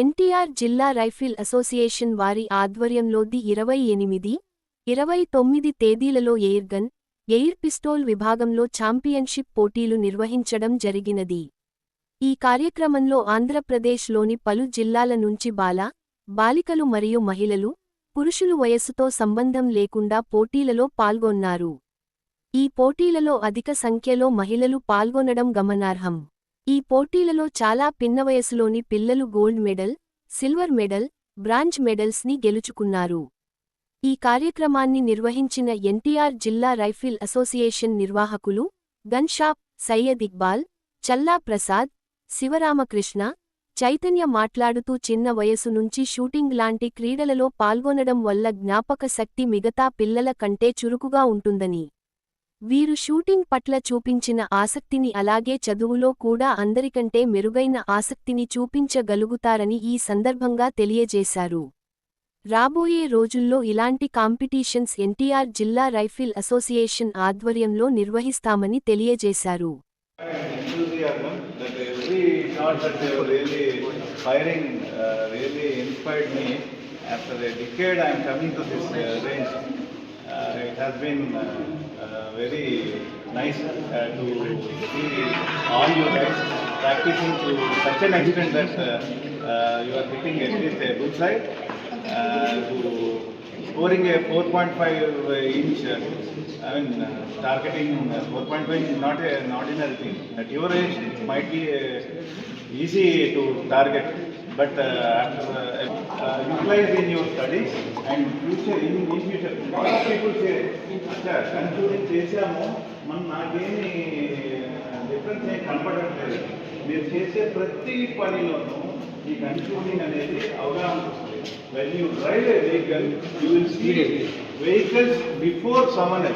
ఎన్టీఆర్ జిల్లా rifle association వారి ఆధ్వర్యంలో ది ఇరవై ఎనిమిది ఇరవై తొమ్మిది తేదీలలో ఎయిర్గన్ ఎయిర్ పిస్టోల్ విభాగంలో ఛాంపియన్షిప్ పోటీలు నిర్వహించడం జరిగినది. ఈ కార్యక్రమంలో ఆంధ్రప్రదేశ్లోని పలు జిల్లాల నుంచి బాల బాలికలు మరియు మహిళలు పురుషులు వయస్సుతో సంబంధం లేకుండా పోటీలలో పాల్గొన్నారు. ఈ పోటీలలో అధిక సంఖ్యలో మహిళలు పాల్గొనడం గమనార్హం. ఈ పోటీలలో చాలా పిన్న వయసులోని పిల్లలు gold medal silver medal bronze మెడల్స్ని గెలుచుకున్నారు. ఈ కార్యక్రమాన్ని నిర్వహించిన ఎన్టీఆర్ జిల్లా రైఫిల్ అసోసియేషన్ నిర్వాహకులు గన్షాప్ సయ్యద్ ఇక్బాల్ చల్లా ప్రసాద్ శివరామకృష్ణ చైతన్య మాట్లాడుతూ చిన్న వయసు నుంచి షూటింగ్ లాంటి క్రీడలలో పాల్గొనడం వల్ల జ్ఞాపక శక్తి మిగతా పిల్లల కంటే చురుకుగా ఉంటుందని వీరు షూటింగ్ పట్ల చూపించిన ఆసక్తిని అలాగే చదువులో కూడా అందరికంటే మెరుగైన ఆసక్తిని చూపించగలుగుతారని ఈ సందర్భంగా తెలియజేశారు రాబోయే రోజుల్లో ఇలాంటి కాంపిటీషన్స్ ఎన్టీఆర్ జిల్లా రైఫిల్ అసోసియేషన్ ఆధ్వర్యంలో నిర్వహిస్తామని తెలియజేశారు uh. After a decade, I am coming to this uh, range. Uh, it has been uh, very nice uh, to see all you guys practicing to such an extent that uh, uh, you are hitting at least a good side. Uh, to scoring a 4.5 inch, uh, I mean, uh, targeting uh, 4.5 is not an ordinary thing. At your age, it might be uh, easy to target, but uh, after uh, uh, utilize in your studies and future, in, in future, lot of people say, concluding చేశాము మనం నాకేమి difference ఏం కనపడట్లేదు. మీరు చేసే ప్రతి పనిలోనూ ఈ కన్క్లూడింగ్ అనేది అవగాహన వస్తుంది. When you drive a vehicle you will see vehicles before సమన్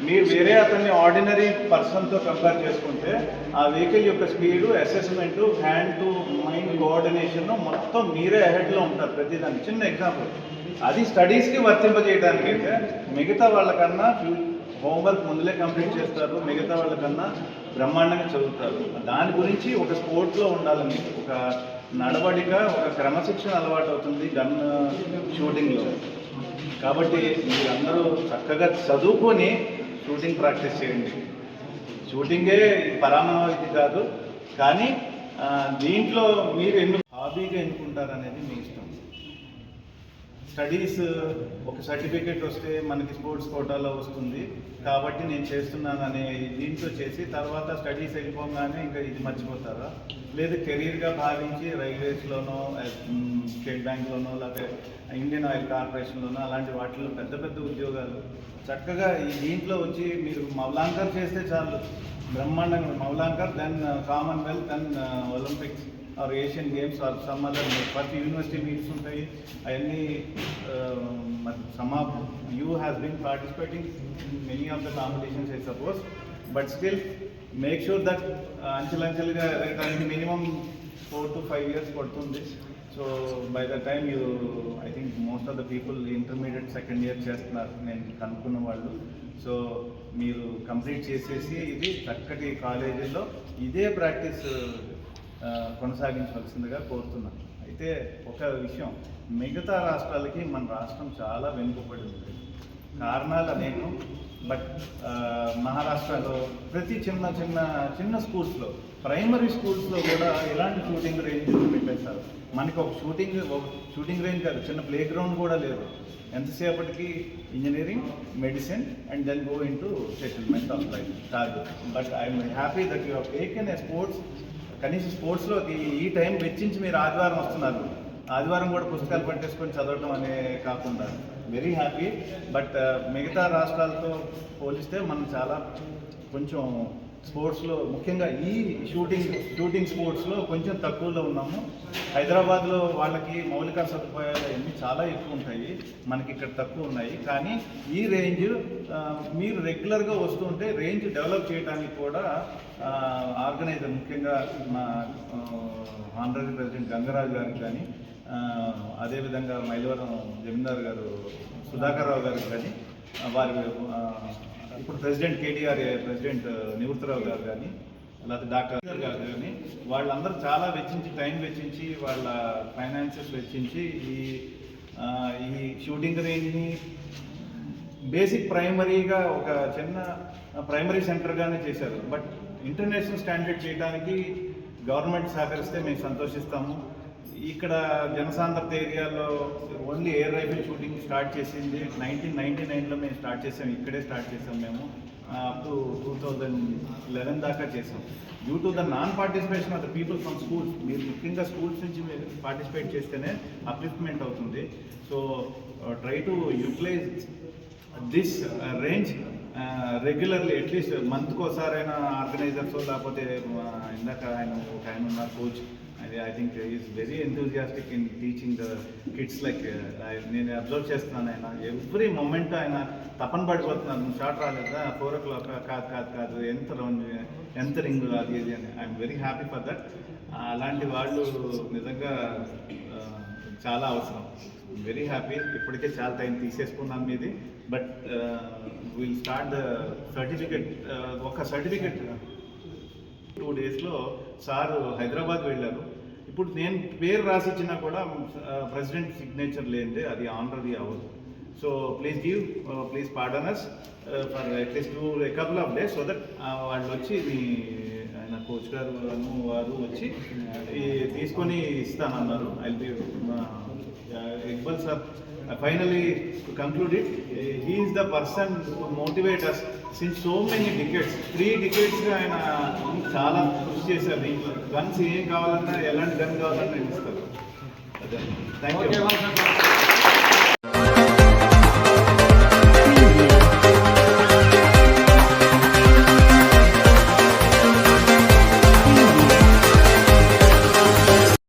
మీరు వేరే అతన్ని ఆర్డినరీ పర్సన్తో కంపేర్ చేసుకుంటే ఆ వెహికల్ యొక్క speed assessment hand to mind coordination మొత్తం మీరే అహెడ్లో ఉంటారు ప్రతిదాన్ని. చిన్న ఎగ్జాంపుల్ అది స్టడీస్కి వర్తింపజేయడానికి అయితే మిగతా వాళ్ళకన్నా హోంవర్క్ ముందులే కంప్లీట్ చేస్తారు. మిగతా వాళ్ళకన్నా బ్రహ్మాండంగా చదువుతారు. దాని గురించి ఒక స్పోర్ట్స్లో ఉండాలని ఒక నడవడిక ఒక క్రమశిక్షణ అలవాటు అవుతుంది గన్ షూటింగ్లో. కాబట్టి మీరందరూ చక్కగా చదువుకొని షూటింగ్ ప్రాక్టీస్ చేయండి. షూటింగే పరామావధి కాదు కానీ దీంట్లో మీరు ఎన్ని హాబీగా ఎన్నుకుంటారనేది మీ ఇష్టం. స్టడీస్ ఒక సర్టిఫికేట్ వస్తే మనకి స్పోర్ట్స్ కోటాలో వస్తుంది. కాబట్టి నేను చేస్తున్నాను అనే దీంతో చేసి తర్వాత స్టడీస్ వెళ్ళిపోగానే ఇంకా ఇది మర్చిపోతారా? లేదు కెరీర్గా భావించి రైల్వేస్లోనో స్టేట్ బ్యాంక్లోనో లేకపోతే ఇండియన్ ఆయిల్ కార్పొరేషన్లోనో అలాంటి వాటిలో పెద్ద పెద్ద ఉద్యోగాలు. చక్కగా ఈ దీంట్లో వచ్చి మీరు మౌలాంకర్ చేస్తే చాలు. బ్రహ్మాండంగా. Mavalankar then Commonwealth then Olympics. Or Asian Games or some other ప్రతి యూనివర్సిటీ మీట్స్ ఉంటాయి. అవన్నీ some of you has been participating many of the competitions I suppose but still make sure that అంచెలంచెలుగా దానికి minimum four to five years పడుతుంది. So by the time you I think most of the people intermediate second year చేస్తున్నారు. నేను కనుక్కున్న వాళ్ళు. So మీరు complete చేసేసి ఇది చక్కటి కాలేజీల్లో ఇదే ప్రాక్టీస్ కొనసాగించవలసిందిగా కోరుతున్నాను. అయితే ఒక విషయం మిగతా రాష్ట్రాలకి మన రాష్ట్రం చాలా వెనుకబడి ఉంది. కారణాలు అనేకం బట్ మహారాష్ట్రలో ప్రతి చిన్న చిన్న చిన్న స్కూల్స్లో ప్రైమరీ స్కూల్స్లో కూడా ఇలాంటి షూటింగ్ రేంజ్ పెట్టేస్తారు మనకి ఒక షూటింగ్ ఒక షూటింగ్ రేంజ్ కాదు చిన్న ప్లే గ్రౌండ్ కూడా లేదు. ఎంతసేపటికి engineering medicine and then go into settlement of life. కాదు. But I'm happy that you ఏకెన్ a sports కనీసం స్పోర్ట్స్లోకి ఈ టైం వెచ్చించి మీరు ఆదివారం వస్తున్నారు. ఆదివారం కూడా పుస్తకాలు పట్టేసుకొని చదవడం అనే కాకుండా వెరీ హ్యాపీ బట్ మిగతా రాష్ట్రాలతో పోలిస్తే మనం చాలా కొంచెం స్పోర్ట్స్లో ముఖ్యంగా ఈ షూటింగ్ షూటింగ్ స్పోర్ట్స్లో కొంచెం తక్కువలో ఉన్నాము. హైదరాబాద్లో వాళ్ళకి మౌలిక సదుపాయాలు అన్నీ చాలా ఎక్కువ ఉంటాయి. మనకి ఇక్కడ తక్కువ ఉన్నాయి. కానీ ఈ రేంజ్ మీరు రెగ్యులర్గా వస్తుంటే రేంజ్ డెవలప్ చేయడానికి కూడా ఆర్గనైజర్ ముఖ్యంగా మా ఆనరీ ప్రెసిడెంట్ గంగరాజు గారికి కానీ అదేవిధంగా మైలవరం జమీందార్ గారు సుధాకర్ రావు గారికి కానీ వారి ఇప్పుడు ప్రెసిడెంట్ కేటీఆర్ ప్రెసిడెంట్ నివృత్తరావు గారు కానీ లేకపోతే డాక్టర్ గారు కానీ వాళ్ళందరూ చాలా వెచ్చించి టైం వెచ్చించి వాళ్ళ ఫైనాన్సెస్ వెచ్చించి ఈ ఈ షూటింగ్ రేంజ్ని బేసిక్ ప్రైమరీగా ఒక చిన్న ప్రైమరీ సెంటర్గానే చేశారు. బట్ ఇంటర్నేషనల్ స్టాండర్డ్ చేయడానికి గవర్నమెంట్ సహకరిస్తే మేము సంతోషిస్తాము. ఇక్కడ జనసాంద్రత ఏరియాలో only air rifle shooting start చేసింది. నైన్టీన్ నైన్టీ నైన్లో మేము స్టార్ట్ చేసాం. ఇక్కడే స్టార్ట్ చేసాం మేము. Up to two thousand eleven దాకా చేసాం. Due to the non participation of the people from schools మీరు ముఖ్యంగా స్కూల్స్ నుంచి మీరు పార్టిసిపేట్ చేస్తేనే అప్లిఫ్ట్మెంట్ అవుతుంది. So try to utilise this range regularly at least మంత్కి ఒకసారైనా ఆర్గనైజర్స్ లేకపోతే uh, ఇందాక ఆయన ఒక ఆయన ఉన్నారు coach I think is very enthusiastic in teaching the kids like నేను అబ్జర్వ్ చేస్తున్నాను ఆయన. ఎవ్రీ మూమెంట్ ఆయన తపన పడిపోతున్నారు షార్ట్ రాలేదా? ఫోర్ ఓ క్లాక్ కాదు కాదు కాదు ఎంత రౌండ్ ఎంత రింగ్ అది ఇది అని. I'm very happy for that అలాంటి వాళ్ళు నిజంగా చాలా అవసరం. వెరీ హ్యాపీ ఇప్పటికే చాలా టైం తీసేసుకున్నాం మీది. But will start the certificate ఒక సర్టిఫికెట్ టూ డేస్లో సార్ హైదరాబాద్ వెళ్ళారు. ఇప్పుడు నేను పేరు రాసి ఇచ్చినా కూడా ప్రెసిడెంట్ సిగ్నేచర్ లేనిదే అది ఆనరరీ అవ్వదు. So please give please partners for at least two couple of days so that వాళ్ళు వచ్చి మీ ఆయన కోచ్ గారు వారు వచ్చి తీసుకొని ఇస్తానన్నారు. I B Iqbal sir finally to conclude it he is the person to motivate us since so many decades three డికెట్స్గా ఆయన చాలా కృషి చేశారు. గన్స్ ఏం కావాలన్నా ఎలాంటి గన్ కావాలన్నా నేను ఇస్తారు థ్యాంక్ యూ